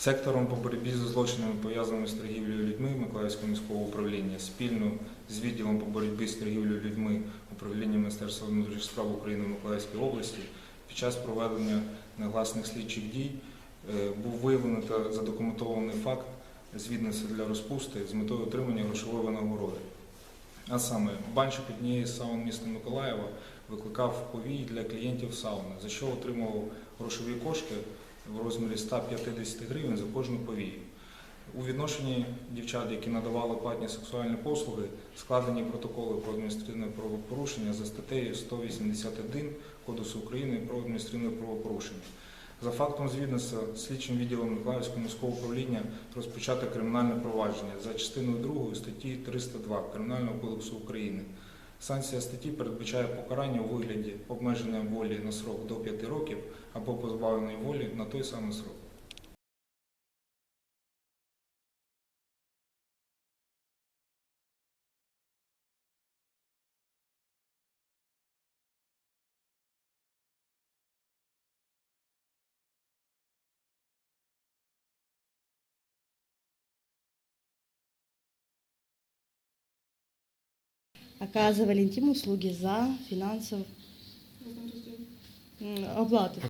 Сектором по боротьбі з злочинами, пов'язаними з торгівлею людьми Миколаївського міського управління спільно з відділом по боротьбі з торгівлею людьми управління Міністерства внутрішніх справ України в Миколаївській області під час проведення негласних слідчих дій е, був виявлений та задокументований факт звідниця для розпусти з метою отримання грошової винагороди. А саме, банщик однієї з саун міста Миколаєва викликав повій для клієнтів сауни, за що отримував грошові кошти в розмірі 150 гривень за кожну повію. У відношенні дівчат, які надавали платні сексуальні послуги, складені протоколи про адміністративне правопорушення за статтею 181 Кодексу України про адміністративне правопорушення. За фактом звідництва слідчим відділом Миколаївського міського управління розпочати кримінальне провадження за частиною 2 статті 302 Кримінального кодексу України. Санкція статті передбачає покарання у вигляді обмеження волі на срок до 5 років або позбавлення волі на той самий срок. Оказывали интим услуги за финансовую оплату.